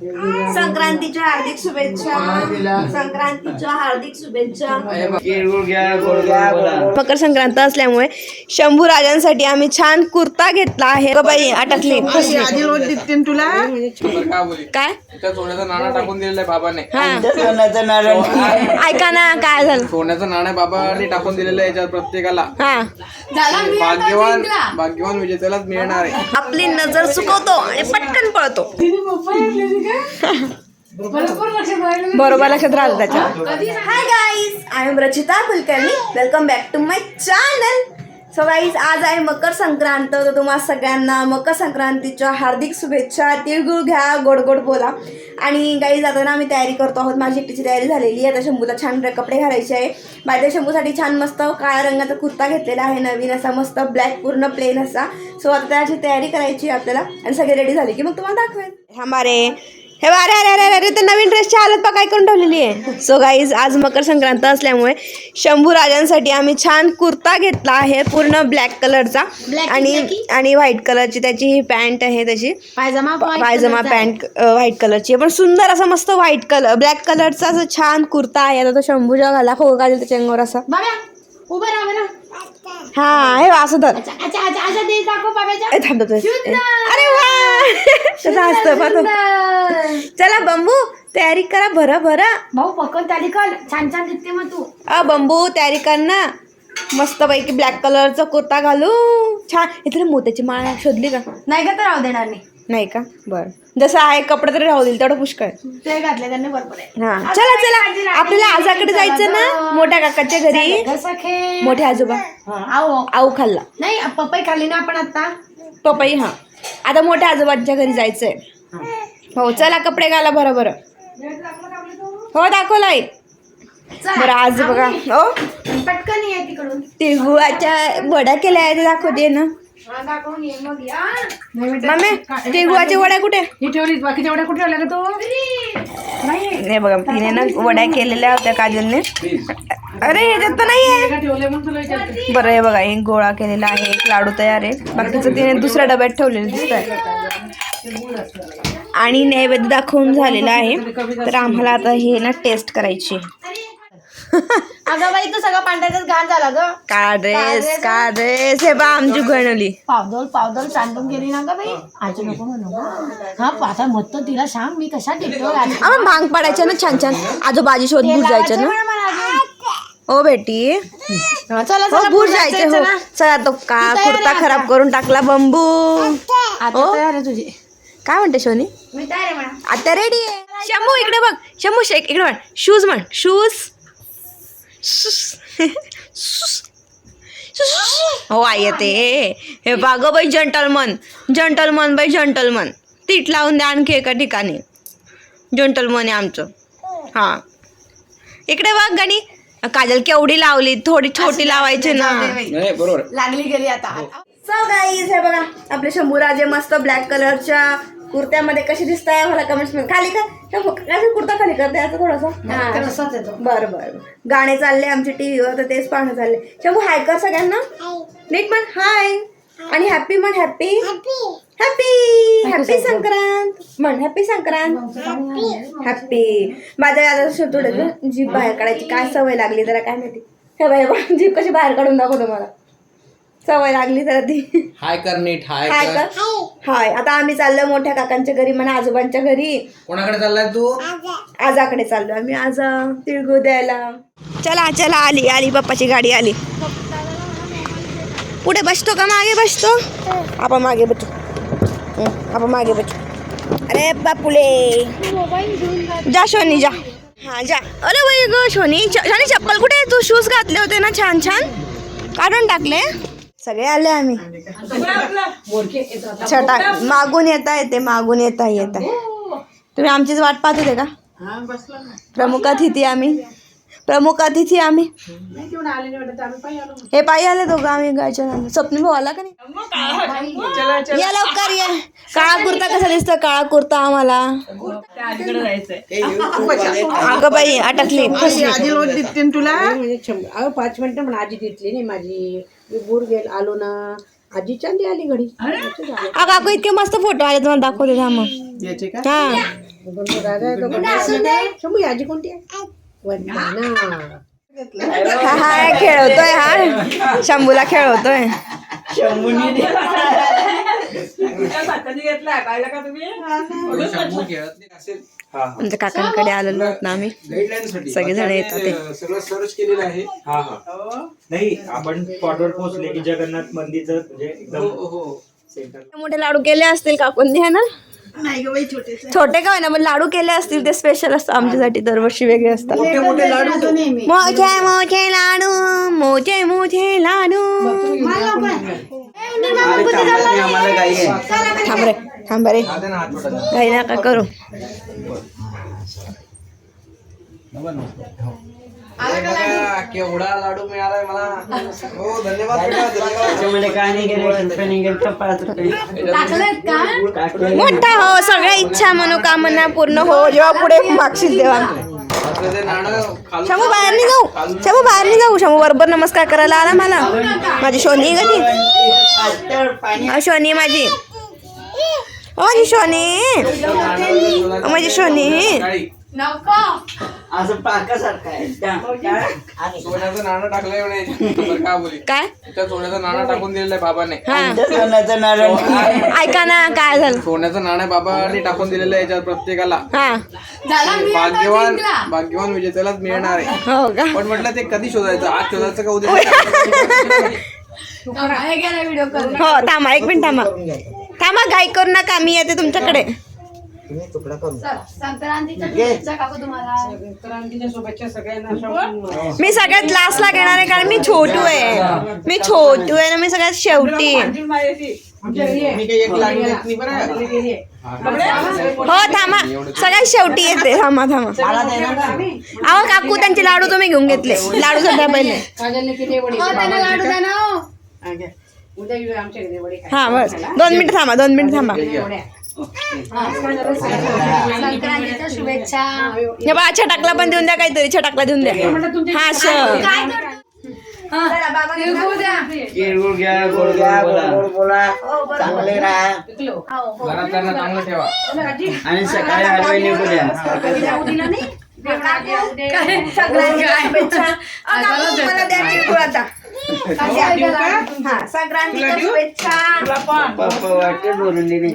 संक्रांतीच्या हार्दिक शुभेच्छा. संक्रांतीच्या हार्दिक शुभेच्छा. मकर संक्रांत असल्यामुळे शंभू राजांसाठी आम्ही छान कुर्ता घेतला आहे. ग बाई अटकली फसली. आधी रोज दिसते तुला? काय? सोन्याचा नाणा टाकून दिलेला आहे बाबाने. ऐका ना काय झालं? सोन्याचा नाणा बाबाने टाकून दिलेलं आहे याच्यात प्रत्येकाला. हा. भाग्यवान भाग्यवान विजेत्यालाच मिळणार आहे. आपली नजर चुकवतो आणि पटकन पळतो. बरोबर लक्षात राहिलं त्याच्या. Hi guys I am Rachita Kulkarni welcome back to my channel so guys आज आहे मकर संक्रांत तर तुम्हाला सगळ्यांना मकर संक्रांतीच्या हार्दिक शुभेच्छा तिळगुळ घ्या गोड गोड बोला. आणि गाईज आता ना आम्ही तयारी करतो आहोत. माझी एकटीची तयारी झालेली आहे. आता शंभूला छान कपडे घालायचे आहे. माझ्या शंभूसाठी छान मस्त काळ्या रंगाचा कुर्ता घेतलेला आहे. नवीन असा मस्त ब्लॅक पूर्ण प्लेन असा. सो आता त्याची तयारी करायची आपल्याला. आणि सगळे रेडी झाले की मग तुम्हाला दाखवेल हमारे हे अरे अरे अरे अरे अरे ते नवीन ड्रेसची हालत बघ काय करून ठेवलेली आहे. सो गाईज आज मकर संक्रांत असल्यामुळे शंभू राजांसाठी आम्ही छान कुर्ता घेतला आहे पूर्ण ब्लॅक कलरचा आणि आणि व्हाईट कलरची त्याची ही पॅन्ट आहे त्याची. पायजमा पायजमा पॅन्ट व्हाईट कलरची पण सुंदर असा मस्त व्हाईट कलर ब्लॅक कलरचा असं छान कुर्ता आहे. आता तो शंभूच्या घाला खो घालेल त्याच्या अंगावर असा. उभं राहा हा हे असं धर. अरे वा! कसं असतं पाहतो चला बंबू तयारी करा भरं भरं. भाऊ पकड ताली कर छान छान दिसते मग तू. अ बंबू तयारी कर ना. मस्त पैकी ब्लॅक कलरचा कुर्ता घालू छान. इथे मोत्याची माळ शोधली का? नाही का तर राहू देणार नाही. नाही का? बर. जसं आहे कपडे तरी राहू देईल तेवढं पुष्कळ. ते घातले त्यांनी बरोबर आहे. हा. चला चला. आपल्याला आजाकडे जायचं ना मोठ्या काकाच्या घरी. कसं खे मोठे आजोबा. आहो आऊ खाल्ला. नाही पपई खाल्ली ना आपण आता? पपई हा. आता मोठ्या आजोबांच्या घरी जायचंय. हो चला कपडे घाला बरं बरं. हो दाखवलाय बरं आज बघा. हो. पटकन तिळगुळाच्या वड्या केल्या आहेत दाखवते ना. हा, या मम्मी तिळगुळाच्या वड्या कुठे? ही ठेवली बाकीच्या एवढ्या कुठे ठेवल्या का तू? नाही. नाही बघा तिने ना वड्या केलेल्या होत्या काजलने. अरे ह्याच्यात तर विचारते? बरं हे बघा एक गोळा केलेला आहे एक लाडू तयार आहे. बाकीचं तिने दुसऱ्या डब्यात ठेवलेलं दिसत आहे आणि नैवेद्य दाखवून झालेला आहे. तर आम्हाला आता हे ना टेस्ट करायची आहे. अगं बाई तू सगळं पांढऱ्याचाच घाण झाला ग का ड्रेस का ड्रेस? हे बा आमची गणवली पावदल पावदल सांडून गेली ना ग बाई. आजी नको म्हणू ग. हा आता मत तिला सांग मी कशा टिकतो आम्हाला भांग पाडायचं ना छान छान. आजोबाजी शोध भूर जायचं ना. हो बेटी. चला हो भूर जायचं हो. चला. तो का कुर्ता खराब करून टाकला बंबू? आता हो? तयार आहे तुझी. काय म्हणते शोनी? मी तयार आहे म्हणा. आता रेडी आहे. शंभू इकडे बघ. शंभू शेक इकडे म्हण शूज म्हण. शूज हो आई येते. हे बाग बाई जंटलमन जंटलमन बाई जंटलमन तीट लावून द्या आणखी एका ठिकाणी. जंटलमन आहे आमचं. हां. इकडे बघ गणी. काजल केवढी लावली थोडी छोटी लावायची ना. नाही बरोबर. लागली गेली आता. सो गाईज हे बघा आपले शंभूराजे मस्त ब्लॅक कलरच्या कुर्त्यामध्ये कसे दिसत आहे मला कमेंट्समध्ये. खाली का कुर्ता खाली कर. द्यायचा थोडासा. बरं बरं बरं. गाणे चालले आमच्या टीव्हीवर तर तेच पाहणं चालले. शंभू हाय कर सगळ्यांना. नीट म्हण हाय आणि हॅपी म्हण हॅपी हॅपी हॅपी संक्रांत म्हण हॅपी संक्रांत हॅपी माझ्या आता थोडं जीभ बाहेर काढायची काय सवय लागली जरा काय माहिती. हे बाय जीभ कशी बाहेर काढून दाखवतो मला. सवय लागली जरा ती. हाय कर नीट हाय हाय कर. हाय. आता आम्ही चाललो मोठ्या काकांच्या घरी म्हणा आजोबांच्या घरी. कोणाकडे चाललाय तू? आजाकडे चाललो आम्ही. आज अं, तिळगुळ द्यायला. चला चला आली आली बाप्पाची गाडी आली. पुढे बसतो का? मागे बसतो? आपण मागे बसतो. हं, आपण मागे बसतो. अरे बापुले. जा शोनी जा. हा जा. अरे वय ग शोनी. शोनी चप्पल कुठे आहे? तू शूज घातले होते ना छान छान. काढून टाकले. सगळे आले आम्ही. छटा मागून येता येते मागून येता येता. तुम्ही आमचीच वाट पाहत होते का? प्रमुख अतिथी आम्ही. प्रमुख अतिथी आम्ही. हे पायी आले दोघं आम्ही गायच्या नावानं. स्वप्नील भाऊ आला का नाही? या लवकर या. काळा कुर्ता कसा दिसतो? काळा कुर्ता आम्हाला. अगं बाई अटकली. फसली. आजी रोज दिसते ना तुला पाच मिनिटं म्हणा आजी दिसली नाही माझी. मी गेल आलो ना. आजी चांदी आली घडी अगं काकू इतके मस्त फोटो आले तुम्हाला दाखवले थांब याचे का? हा. शंभू ही आजी कोणती आहे? वंदना. हा हा खेळवतोय हा. शंभूला खेळवतोय शंभू खेळत नाही असेल. आमच्या काकांकडे आलेलो आहोत ना आम्ही. सगळेजण येतात ते सगळं सर्च केलेलं आहे. हा हा. नाही आपण स्पॉटवर पोहोचले की जगन्नाथ मंदिरचं म्हणजे एकदम हो हो. सेंटर मोठे लाडू केले असतील काकूंनी है ना? छोटे का ना पण लाडू केले असतील ते स्पेशल असतात आमच्यासाठी दरवर्षी वेगळे असतात. मोठे मोठे लाडू. मोठे मोठे लाडू थांब रे. थांब रे काही नका करू. बघा, केवढा लाडू मिळालाय मला. हो धन्यवाद. बेटा, धन्यवाद. काय नाही गेले रुपये नाही. गेले तर पाच रुपये मोठा हो सगळ्या इच्छा मनोकामना पूर्ण हो. जेव्हा पुढे मागशील तेव्हा. शंभू बाहेर नाही जाऊ शंभू बाहेर नाही जाऊ शंभू बरोबर नमस्कार करायला आला मला. माझी शोनी अ, शोनी माझी. माझी शोनी माझी शोनी. असं आहे. सोन्याचं नाणं का बोली. काय? त्या सोन्याचं नाणं टाकून दिलेलं आहे बाबाने. हा. सोन्याचं ऐका ना काय झालं? सोन्याचं नाणं बाबाने टाकून दिलेलं आहे याच्यात प्रत्येकाला. हा. भाग्यवान भाग्यवान विजेत्यालाच मिळणार आहे. हो पण म्हटलं ते कधी शोधायचं? आज शोधायचं का उद्या? हो थांबा एक मिनिट थांबा. थांबा घाई करू नका मी येते तुमच्याकडे. संक्रांतीच्या शुभेच्छा सगळ्यांना. शंभू. मी सगळ्यात लास्टला घेणार आहे कारण मी छोटू आहे. मी छोटू आहे ना मी सगळ्यात शेवटी आहे. लाडू. हो थांबा. सगळ्यात शेवटी येते. थांबा थांबा? अहो काकू त्यांचे लाडू तुम्ही घेऊन घेतले. लाडू सध्या पहिले. काजलने किती वडी हा, घ्या. उद्या येऊ आमच्या घरी वडी खायला. हा बस दोन मिनिट थांबा दोन मिनिट थांबा. वड्या. संक्रांतीच्या शुभेच्छा. हे बा छटाकला पण देऊन द्या काहीतरी छटाकला देऊन द्या. हा श. तिळगुळ घ्या गोड घ्या गोड बोला. चांगले राहा. घरात त्यांना चांगलं ठेवा. आणि सकाळी हलवे निघू द्या संक्रांतीच्या शुभेच्छा. अ, काकू, मला द्या तिळगुळ आता. हा संक्रांतीच्या शुभेच्छा. पप्पा वाटते बोलून दिली.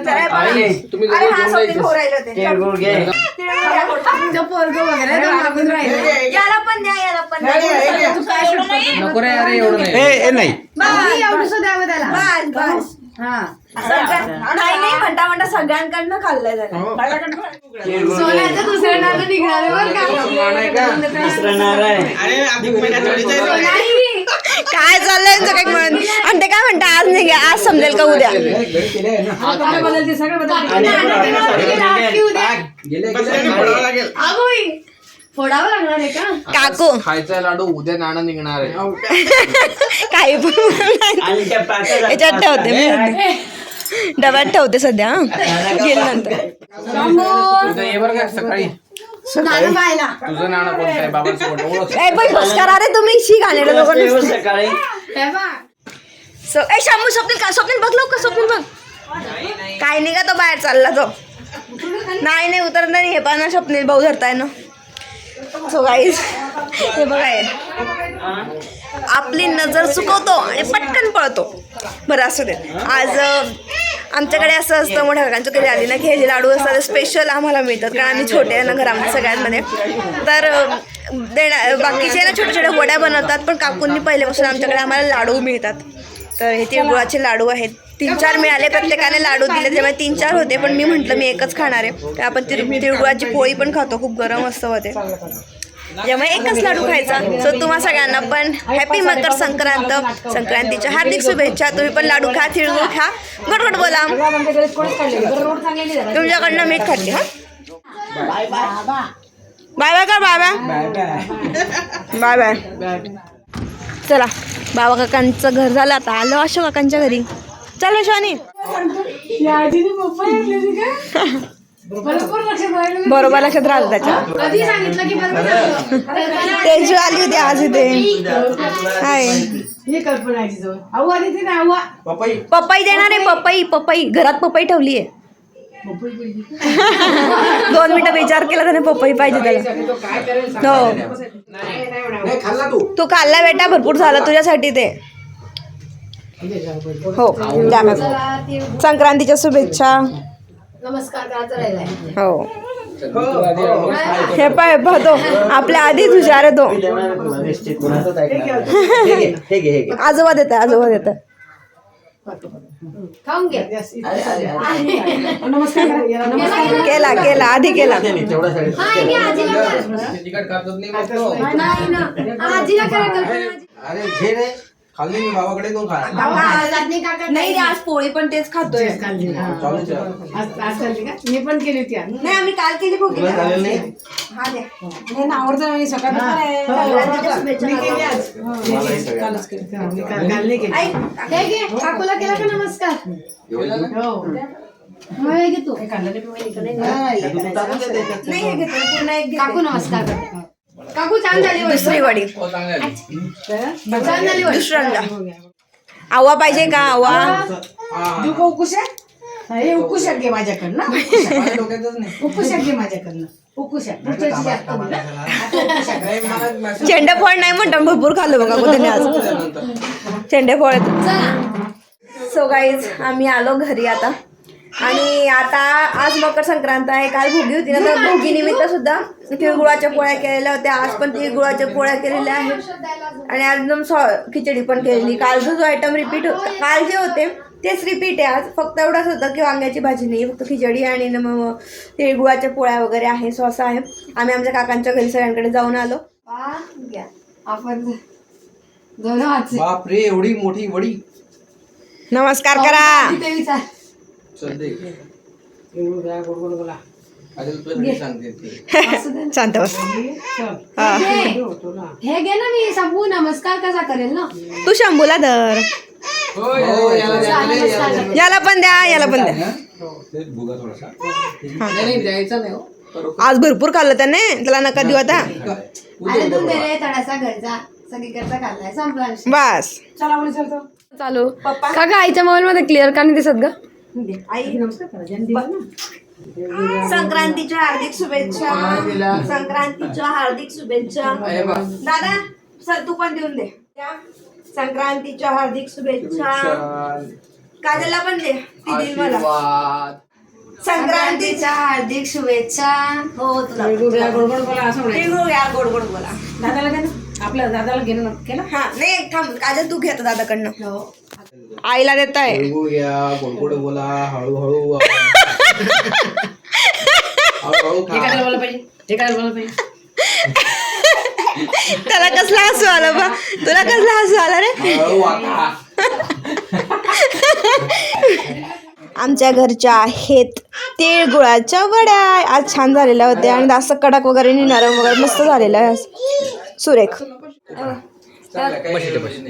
चला, बा. आई, तुम्ही अरे दोघं हा घेऊन सोबती जायचं. भाऊ राहिले होते. तिळगुळ घे याला पण द्या याला पण द्या. नको रे अरे एवढं नाही. बस बस. सगळ्या- नाही नाही म्हणता म्हणता सगळ्यांकडनं खाल्लंय तिळगुळ घे दुसरं नातं निघणार बरं का? काय चाललंय यांचं काही म्हणून आणि ते काय म्हणता आज नाही आज समजेल का उद्या? काय बदलते सगळं बदलते. फोडावं लागणार आहे का? काकू. खायचा लाडू उद्या नाणं निघणार आहे. काही पण याच्यात ठेवते मी. डब्यात ठेवते सध्या. गेल नंतर. उद्या ये बरं का सकाळी. नाणं पाहायला. तुझं नाणं कोणतं आहे? बाबांसोबत ओळख. ए पण बसकार अरे तुम्ही शी घालेलं लोक सकाळी. हे सो ए शामू स्वप्नील का स्वप्नील बघ लवकर स्वप्नील बघ. काय नाही. का तो बाहेर चालला तो? नाही नाही उतरत नाही. हे पण स्वप्नील भाऊ धरताय ना. सो गाईज हे बघा. आपली नजर चुकवतो आणि पटकन पळतो. बरं असू दे. आज आमच्याकडे असं असतं मोठ्या काकांचं कधी आली ना की हे जे लाडू असतात स्पेशल आम्हाला मिळतात. कारण आम्ही छोटे आहे ना घरामध्ये सगळ्यांमध्ये. तर अं, देणा बाकीचे ना छोट्या छोट्या वड्या बनवतात पण काकूंनी पहिल्यापासून आमच्याकडे आम्हाला लाडू मिळतात. तर हे तिळगुळाचे लाडू आहेत. तीन चार मिळाले प्रत्येकाने लाडू दिले त्यामुळे तीन चार होते पण मी म्हटलं मी एकच खाणार आहे. आपण तिळ तिळगुळाची पोळी पण खातो खूप गरम असतं होते त्यामुळे एकच लाडू खायचा. सो तुम्हा सगळ्यांना पण हॅपी मकर संक्रांत. संक्रांतीच्या हार्दिक शुभेच्छा. तुम्ही पण लाडू खा तिळगुळ खा. गोड बोला. तुमच्याकडनं मी खाते हा? बाय बाय कर बाय बाय बाय बाय चला बाबा काकांचं घर झालं आता. आलो अशोक काकांच्या घरी. चल शिवानी भरपूर बरोबर लक्षात राहिलं त्याच्या. कधी सांगितलं की बरोबर तेजू आली होती आज इथे. हाय. ही कल्पना आहे जवळ आऊ आली ती ना आऊ पपई. पपई देणार आहे पपई पपई. घरात पपई ठेवली आहे. दोन मिनिटं विचार केला त्याने पपई पाहिजे त्याला. तो काय करेल सांग. हो. नाही नाही म्हणा. नाही खाल्ला तू. तू खाल्ला बेटा भरपूर झालं तुझ्यासाठी ते. हो द्या मॅम संक्रांतीच्या शुभेच्छा. नमस्कार करायचं राहिलाय हो. हे. पाय पाहतो आपल्या आधीच हुशार आहे तो. हे हे आजोबा देत आजोबा देत खाऊन केला केला आधी केला. आजीला नाही ना. करा. अरे घे रे खाल्ली मी भावाकडे दोन खा बाबा, चटणी काका नाही रे, आज पोळी पण तेच खातोय. खाल्ली. हा. आज आज खाल्ली का? मी पण केली होती आज. नाही आम्ही काल केली भोगी. तुला झालेलं नाही? हा द्या नाही ना, आवडतं आणि सकाळी पण आहे. संक्रांतीच्या शुभेच्छा मी केली आज. मलाही सगळ्या. कालच केली. हा, मी काल काल नाही केली. ऐक, हे घे. काकूला केला का नमस्कार? हो. मग हे घे तू. हे नाही, तू हे पूर्ण एक. काकू नमस्कार करते. काकू छान झाली वस्तू. दुसरी वडी हो. छान झाली. दुसऱ्यांदा आवा पाहिजे का आवा हा. देऊ का उकुशा हे उकुशा घे माझ्याकडनं उकुशा. घे माझ्याकडनं उकुशा पुढच्याची जास्त दिलं. आता उकुशा घे. नाही, म्हणतात भरपूर खाल्लं बघा कोणी आज. चेंडेफळ चला सो गाईज आम्ही आलो घरी आता आणि आता आज मकर संक्रांत आहे. काल भोगी होती ना तर भोगी निमित्त सुद्धा तिळगुळाच्या पोळ्या केलेल्या होत्या. आज पण तिळगुळाच्या पोळ्या केलेल्या आहेत. आणि आज एकदम सॉ खिचडी पण केलेली. कालचा जो आयटम रिपीट होत काल जे होते तेच रिपीट आहे. आज फक्त एवढंच होतं की वांग्याची भाजी नाही फक्त खिचडी आणि न मग तिळगुळाच्या पोळ्या वगैरे आहे. सो असं आहे. आम्ही आमच्या काकांच्या घरी सगळ्यांकडे जाऊन आलो. आपण दोन एवढी मोठी वडी. नमस्कार करा. शांत बस. हा. घे. होतो ना. हे घे ना मी सांगू नमस्कार कसा करेल ना? तू शंभूला धर. हो, याला पण द्या याला पण द्या. नाही, नाही, द्यायचा नाही हो. आज भरपूर खाल्लं त्याने त्याला नका देऊ आता. बस. चला काका आईच्या मोबाईल मध्ये क्लिअर का नाही दिसत ग? आई. संक्रांतीच्या हार्दिक शुभेच्छा. संक्रांतीच्या हार्दिक शुभेच्छा. हे. दादा सर तू पण देऊन दे. त्या संक्रांतीच्या हार्दिक शुभेच्छा. काजलला पण दे ती देईल मला. संक्रांतीच्या हार्दिक शुभेच्छा. हो तुला गोड बोला असं गोड गोड बोला. दादाला घे ना. आपल्या दादाला घेणं ना केलं? हा नाही थांब. काजल तू घेतो दादाकडनं. आईला देत आहे तिळगुळ घ्या गोडगोड बोला हळूहळू हळूहळू हे खा. काय बोला पाहिजे. हे काय बोला पाहिजे. त्याला कसला हसू आलं बा? तुला कसला हसू आला रे? आमच्या घरच्या आहेत तिळगुळाच्या वड्या. आज छान झालेल्या होत्या आणि जास्त कडक वगैरे नरम वगैरे मस्त झालेल्या आहे. सुरेख.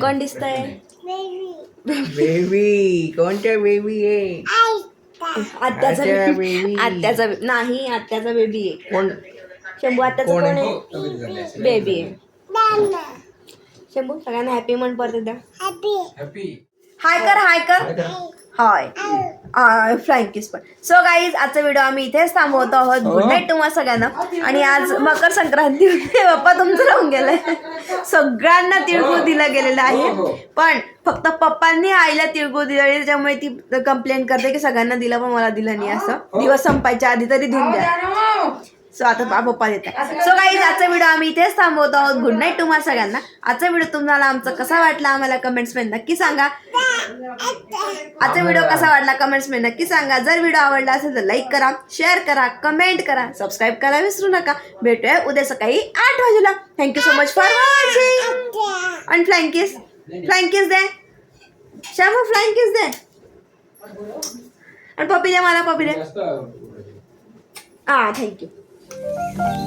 कोण दिसतंय बेबी कोणत्या बेबी आहे? आत्याचा आत्या baby. आत्याचा. नाही आत्याचा बेबी आहे. कोण? शंभू आत्याचा कोण? कोण आहे? आहे बेबी आहे. शंभू सगळ्यांना हॅपी म्हण परत एकदा. हॅपी हाय कर हाय कर. हाय. फ्लाइंग किस पण. सो गाईज आजचा व्हिडिओ आम्ही इथेच थांबवतो आहोत. गुड नाईट तुम्हाला सगळ्यांना. आणि आज मकर संक्रांती होती. बाप्पा तुमचं राहून गेलंय. सगळ्यांना तिळगुळ दिला गेलेला आहे. पण फक्त पप्पांनी आईला तिळगुळ दिला त्याच्यामुळे ती कंप्लेंट करते की सगळ्यांना दिलं पण मला दिलं नाही असं. दिवस संपायच्या आधी तरी देऊन द्या. सो आता पप्पा देतात सो काही आजचा व्हिडिओ आम्ही इथेच थांबवतो. आहोत गुड नाईट तुम्हाला सगळ्यांना. आजचा व्हिडिओ तुम्हाला आमचा कसा वाटला आम्हाला कमेंट्समध्ये नक्की सांगा. आजचा व्हिडिओ कसा वाटला कमेंट्समध्ये नक्की सांगा. जर व्हिडिओ आवडला असेल तर लाईक करा शेअर करा कमेंट करा. सबस्क्राईब करा विसरू नका. भेटूया उद्या सकाळी आठ वाजेला. Thank you so much for watching आणि फ्लाइंग किस फ्लाइंग किस दे. शामू फ्लाइंग किस दे. आणि पप्पी दे मला पप्पी दे. हा थँक्यू Thank you.